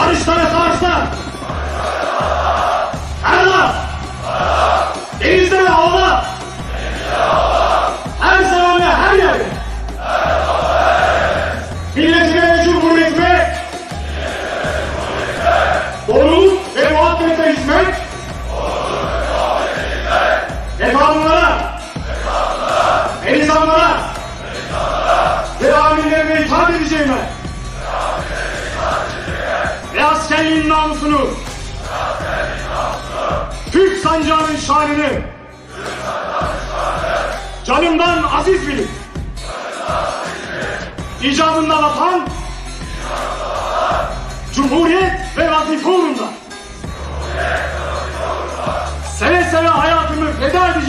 Barışta ve savaşta. Karada. Denizde ve havada. Her zaman ve her yerde. Milletime ve cumhuriyetime doğruluk ve muhabbetle hizmet ve kanunlara ve askerliğin namusunu Türk sancağının şanını canımdan aziz bilip icabında vatan Cumhuriyet ve vazife uğrunda. Seve seve hayatımı feda edeceğime